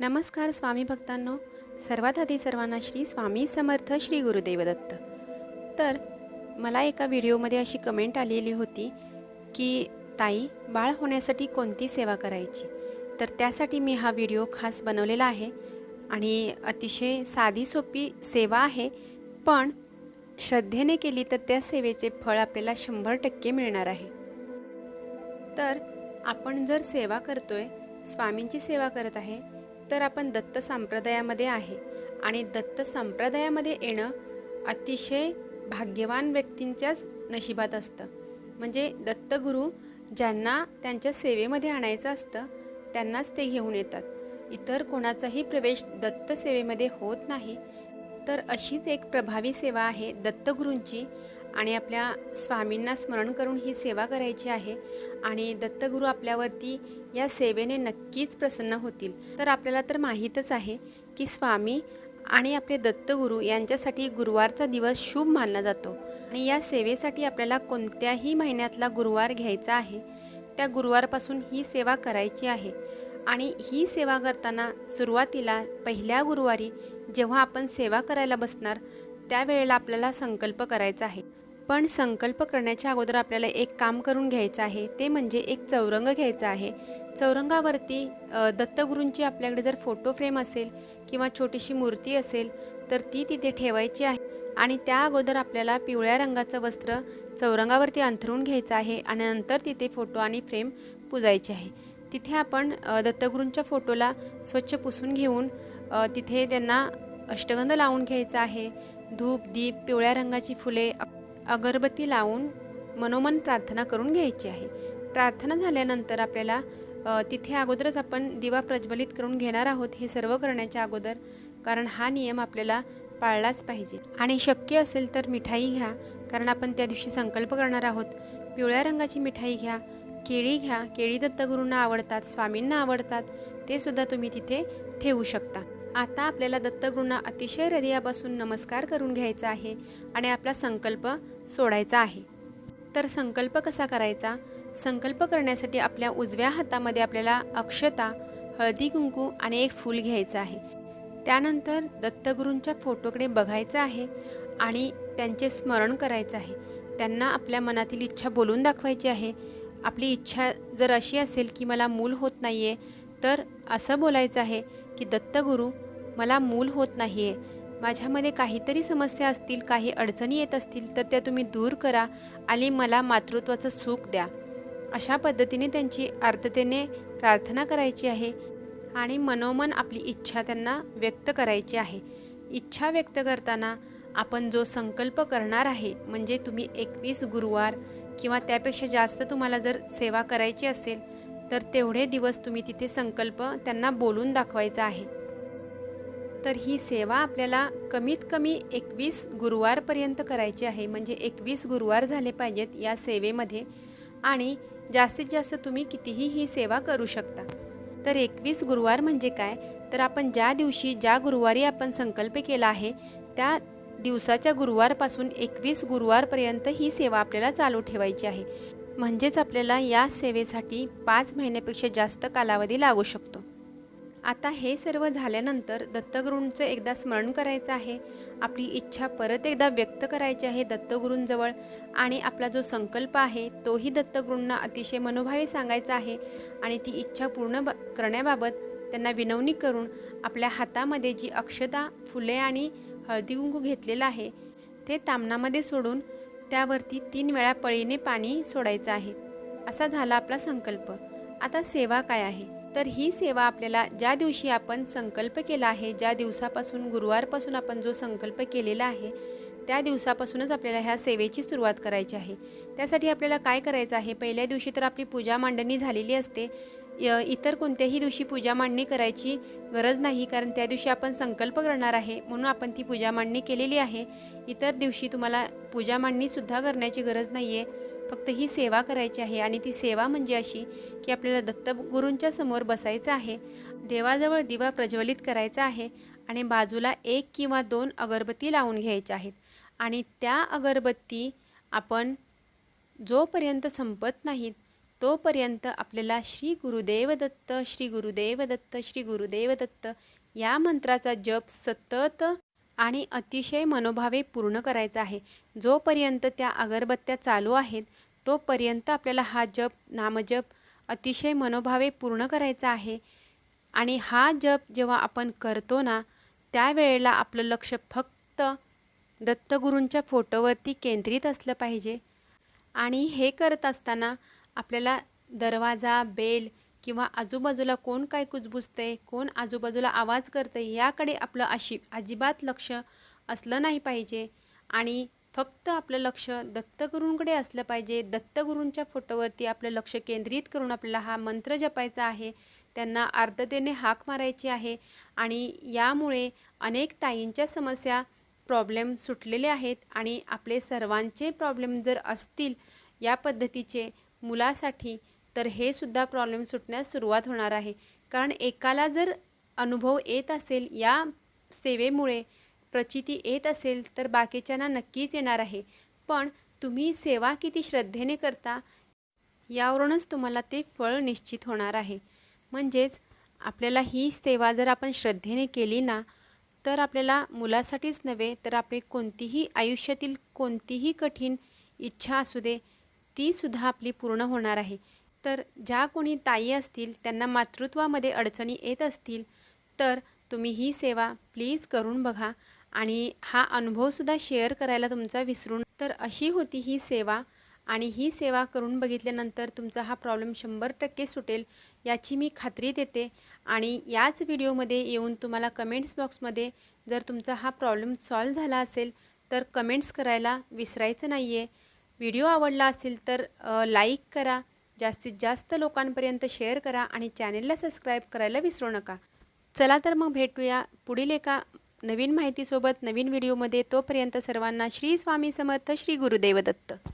नमस्कार स्वामी भक्तांनो. सर्वात आधी सर्वांना श्री स्वामी समर्थ श्री गुरुदेवदत्त. तर मला एका व्हिडिओमध्ये अशी कमेंट आलेली होती की ताई बाळ होण्यासाठी कोणती सेवा करायची? तर त्यासाठी मी हा व्हिडिओ खास बनवलेला आहे आणि अतिशय साधी सोपी सेवा आहे पण श्रद्धेने केली तर त्या सेवेचे फळ आपल्याला शंभर टक्के मिळणार आहे. तर आपण जर सेवा करतोय स्वामींची सेवा करत आहे तर आपण दत्त संप्रदायामध्ये आहे. आणि दत्त संप्रदायामध्ये येणं अतिशय भाग्यवान व्यक्तींच्याच नशिबात असतं. म्हणजे दत्तगुरू ज्यांना त्यांच्या सेवेमध्ये आणायचं असतं त्यांनाच ते घेऊन येतात. इतर कोणाचाही प्रवेश दत्त सेवेमध्ये होत नाही. तर अशीच एक प्रभावी सेवा आहे दत्तगुरूंची. आणि आपल्या स्वामींना स्मरण करून ही सेवा करायची आहे आणि दत्तगुरू आपल्यावरती या सेवेने नक्कीच प्रसन्न होतील. तर आपल्याला तर माहीतच आहे की स्वामी आणि आपले दत्तगुरू यांच्यासाठी गुरुवारचा दिवस शुभ मानला जातो. आणि या सेवेसाठी आपल्याला कोणत्याही महिन्यातला गुरुवार घ्यायचा आहे त्या गुरुवारपासून ही सेवा करायची आहे. आणि ही सेवा करताना सुरुवातीला पहिल्या गुरुवारी जेव्हा आपण सेवा करायला बसणार त्यावेळेला आपल्याला संकल्प करायचा आहे. पण संकल्प करण्याच्या अगोदर आपल्याला एक काम करून घ्यायचं आहे ते म्हणजे एक चौरंग घ्यायचा आहे. चौरंगावरती दत्तगुरूंची आपल्याकडे जर फोटो फ्रेम असेल किंवा छोटीशी मूर्ती असेल तर ती तिथे ठेवायची आहे. आणि त्या अगोदर आपल्याला पिवळ्या रंगाचं वस्त्र चौरंगावरती अंथरून घ्यायचं आहे आणि नंतर तिथे फोटो आणि फ्रेम पुजायचे आहे. तिथे आपण दत्तगुरूंच्या फोटोला स्वच्छ पुसून घेऊन तिथे त्यांना अष्टगंध लावून घ्यायचा आहे. धूप दीप पिवळ्या रंगाची फुले अगरबत्ती लावून मनोमन प्रार्थना करून घ्यायची आहे. प्रार्थना झाल्यानंतर आपल्याला तिथे अगोदरच आपण दिवा प्रज्वलित करून घेणार आहोत हे सर्व करण्याच्या अगोदर कारण हा नियम आपल्याला पाळलाच पाहिजे. आणि शक्य असेल तर मिठाई घ्या कारण आपण त्या दिवशी संकल्प करणार आहोत. पिवळ्या रंगाची मिठाई घ्या केळी घ्या केळी दत्तगुरूंना आवडतात स्वामींना आवडतात ते सुद्धा तुम्ही तिथे ठेवू शकता. आता आपल्याला दत्तगुरूंना अतिशय हृदयापासून नमस्कार करून घ्यायचा आहे आणि आपला संकल्प सोडायचा आहे. तर संकल्प कसा करायचा? संकल्प करण्यासाठी आपल्या उजव्या हातामध्ये आपल्याला अक्षता हळदी कुंकू आणि एक फूल घ्यायचं आहे. त्यानंतर दत्तगुरूंच्या फोटोकडे बघायचं आहे आणि त्यांचे स्मरण करायचं आहे. त्यांना आपल्या मनातील इच्छा बोलून दाखवायची आहे. आपली इच्छा जर अशी असेल की मला मूल होत नाही आहे तर असं बोलायचं आहे की दत्तगुरू मला मूल होत नाही आहे माझ्यामध्ये काहीतरी समस्या असतील काही अडचणी येत असतील तर त्या तुम्ही दूर करा आणि मला मातृत्वाचं सुख द्या. अशा पद्धतीने त्यांची आर्ततेने प्रार्थना करायची आहे आणि मनोमन आपली इच्छा त्यांना व्यक्त करायची आहे. इच्छा व्यक्त करताना आपण जो संकल्प करणार आहे म्हणजे तुम्ही एकवीस गुरुवार किंवा त्यापेक्षा जास्त तुम्हाला जर सेवा करायची असेल तर तेवढे दिवस तुम्ही तिथे संकल्प त्यांना बोलून दाखवायचा आहे. तर ही सेवा आपल्याला कमीत कमी एकवीस गुरुवारपर्यंत करायची आहे. म्हणजे एकवीस गुरुवार झाले पाहिजेत या सेवेमध्ये आणि जास्तीत जास्त तुम्ही कितीही ही सेवा करू शकता. तर एकवीस गुरुवार म्हणजे काय? तर आपण ज्या दिवशी ज्या गुरुवारी आपण संकल्प केला आहे त्या दिवसाच्या गुरुवारपासून एकवीस गुरुवारपर्यंत ही सेवा आपल्याला चालू ठेवायची आहे. म्हणजेच आपल्याला या सेवेसाठी पाच महिन्यापेक्षा जास्त कालावधी लागू शकतो. आता हे सर्व झाल्यानंतर दत्तगुरूंचं एकदा स्मरण करायचं आहे. आपली इच्छा परत एकदा व्यक्त करायची आहे दत्तगुरूंजवळ. आणि आपला जो संकल्प आहे तोही दत्तगुरूंना अतिशय मनोभावे सांगायचा आहे. आणि ती इच्छा पूर्ण ब करण्याबाबत त्यांना विनवणी करून आपल्या हातामध्ये जी अक्षता फुले आणि हळदी कुंकू घेतलेलं आहे ते तामणामध्ये सोडून त्यावरती तीन वेळा पळीने पाणी सोडायचं आहे. असा झाला आपला संकल्प. आता सेवा काय आहे? तर ही सेवा आपल्याला ज्या दिवशी आपण संकल्प केला आहे ज्या दिवसापासून गुरुवारपासून आपण जो संकल्प केलेला आहे त्या दिवसापासूनच आपल्याला ह्या सेवेची सुरुवात करायची आहे. त्यासाठी आपल्याला काय करायचं आहे? पहिल्या दिवशी तर आपली पूजा मांडणी झालेली असते. य- इतर कोणत्याही दिवशी पूजा मांडणी करायची गरज नाही कारण त्या दिवशी आपण संकल्प करणार आहे म्हणून आपण ती पूजा मांडणी केलेली आहे. इतर दिवशी तुम्हाला पूजा मांडणीसुद्धा करण्याची गरज नाही आहे फक्त ही सेवा करायची आहे आणि ती सेवा म्हणजे अशी की आपल्याला दत्तगुरूंच्या समोर बसायचं आहे देवाजवळ दिवा प्रज्वलित करायचा आहे आणि बाजूला एक किंवा दोन अगरबत्ती लावून घ्यायच्या आहेत. आणि त्या अगरबत्ती आपण जोपर्यंत संपत नाहीत तोपर्यंत आपल्याला श्री गुरुदेव दत्त श्री गुरुदेव दत्त श्री गुरुदेव दत्त या मंत्राचा जप सतत आणि अतिशय मनोभावे पूर्ण करायचा आहे. जोपर्यंत त्या अगरबत्त्या चालू आहेत तोपर्यंत आपल्याला हा जप नामजप अतिशय मनोभावे पूर्ण करायचा आहे. आणि हा जप जेव्हा आपण करतो ना त्यावेळेला आपलं लक्ष फक्त दत्तगुरूंच्या फोटोवरती केंद्रित असलं पाहिजे. आणि हे करत असताना आपल्याला दरवाजा बेल किंवा आजूबाजूला कोण काय कुजबुजतंय कोण आजूबाजूला आवाज करतंय याकडे आपलं अशी अजिबात लक्ष असलं नाही पाहिजे. आणि फक्त आपलं लक्ष दत्तगुरूंकडे असलं पाहिजे. दत्तगुरूंच्या फोटोवरती आपलं लक्ष केंद्रित करून आपल्याला हा मंत्र जपायचा आहे. त्यांना आर्द्रतेने हाक मारायची आहे. आणि यामुळे अनेक ताईंच्या समस्या प्रॉब्लेम सुटलेले आहेत. आणि आपले सर्वांचे प्रॉब्लेम जर असतील या पद्धतीचे मुलासाठी तर हे सुद्धा प्रॉब्लेम सुटण्यास सुरुवात होणार आहे. कारण एकाला जर अनुभव येत असेल या सेवेमुळे प्रचिती येत असेल तर बाकीच्यांना नक्कीच येणार आहे. पण तुम्ही सेवा किती श्रद्धेने करता यावरूनच तुम्हाला ते फळ निश्चित होणार आहे. म्हणजेच आपल्याला ही सेवा जर आपण श्रद्धेने केली ना तर आपल्याला मुलासाठीच नव्हे तर आपली कोणतीही आयुष्यातील कोणतीही कठीण इच्छा असू दे तीसुद्धा आपली पूर्ण होणार आहे. तर ज्या कोणी ताई असतील त्यांना मातृत्वामध्ये अडचणी येत असतील तर तुम्ही ही सेवा प्लीज करून बघा आणि हा अनुभवसुद्धा शेअर करायला तुमचा विसरून तर अशी होती ही सेवा आणि ही सेवा करून बघितल्यानंतर तुमचा हा प्रॉब्लेम शंभर टक्के सुटेल याची मी खात्री देते आणि याच व्हिडिओमध्ये येऊन तुम्हाला कमेंट्स बॉक्समध्ये जर तुमचा हा प्रॉब्लेम सॉल्व झाला असेल तर कमेंट्स करायला विसरायचं नाही आहे व्हिडिओ आवडला असेल तर लाईक करा. जास्तीत जास्त लोकांपर्यंत शेअर करा आणि चॅनेलला सबस्क्राईब करायला विसरू नका. चला तर मग भेटूया पुढील एका नवीन माहितीसोबत नवीन व्हिडिओमध्ये. तोपर्यंत सर्वांना श्री स्वामी समर्थ श्री गुरुदेव दत्त.